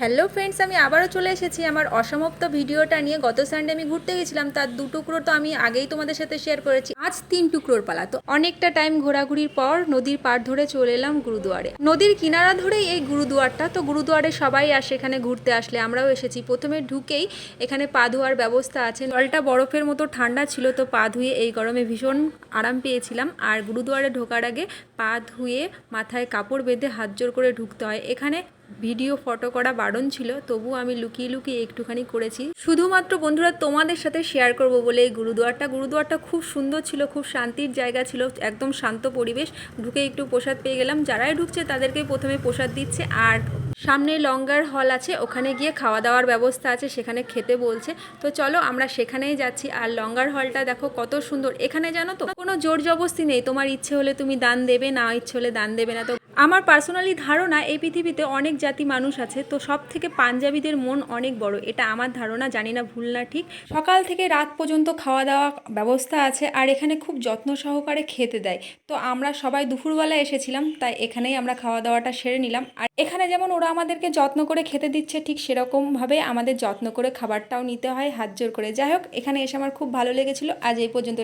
Hello friends আমি আবারও চলে এসেছি আমার অসমাপ্ত ভিডিওটা নিয়ে। গত সানডে আমি ঘুরতে গেছিলাম, তার দু টুকরো তো আমি আগেই তোমাদের সাথে শেয়ার করেছি। আজ তিন টুকরোর পালা, তো অনেকটা টাইম ঘোরাঘুরির পর নদীর পাড় ধরে চলে এলাম গুরুদুয়ারে। নদীর কিনারা ধরেই এই গুরুদুয়ারটা, তো গুরুদুয়ারে সবাই আসে এখানে ঘুরতে আসলে, আমরাও এসেছি। প্রথমে ঢুকেই এখানে পা ধোয়ার ব্যবস্থা আছে। জলটা বরফের মতো ঠান্ডা ছিল, তো পা ধুয়ে এই গরমে ভীষণ আরাম পেয়েছিলাম। আর গুরুদুয়ারে ঢোকার আগে পা ধুয়ে মাথায় কাপড় বেঁধে হাত জোর করে ঢুকতে হয়। এখানে ভিডিও, ফটো করা বারণ ছিল তবু আমি লুকিয়ে লুকিয়ে একটুখানি করেছি। শুধুমাত্র বন্ধুরা তোমাদের সাথে শেয়ার করব বলে এই গুরুদুয়ারটা। গুরুদুয়ারটা খুব সুন্দর ছিল, খুব শান্তির জায়গা ছিল, একদম শান্ত পরিবেশ। ঢুকে একটু প্রসাদ পেয়ে গেলাম। যারাই ঢুকছে তাদেরকে প্রথমে প্রসাদ দিচ্ছে। আর সামনে লঙ্গার হল আছে, ওখানে গিয়ে খাওয়া দাওয়ার ব্যবস্থা আছে, সেখানে খেতে বলছে। তো চলো আমরা সেখানেই যাচ্ছি। আর লঙ্গার হলটা দেখো কত সুন্দর। এখানে জানো তো, কোনো জোর জবস্তি নেই। তোমার ইচ্ছে হলে তুমি দান দেবে, না ইচ্ছে হলে দান দেবে না। তো আমার পার্সোনালি ধারণা, এই পৃথিবীতে অনেক জাতি মানুষ আছে, তো সব থেকে পাঞ্জাবিদের মন অনেক বড়, এটা আমার ধারণা, জানি না, ভুল না, ঠিক? সকাল থেকে রাত পর্যন্ত খাওয়া দাওয়া ব্যবস্থা আছে, আর এখানে খুব যত্ন সহকারে খেতে দেয়। তো আমরা সবাই দুপুরবেলা এসেছিলাম, তাই এখানেই আমরা খাওয়া দাওয়াটা সেরে নিলাম। আর এখানে যেমন ওরা আমাদেরকে যত্ন করে খেতে দিচ্ছে, ঠিক সেরকমভাবে আমাদের যত্ন করে খাবারটাও নিতে হয়, হাত জোর করে। যাই হোক, এখানে এসে আমার খুব ভালো লেগেছিল, আজ এই পর্যন্ত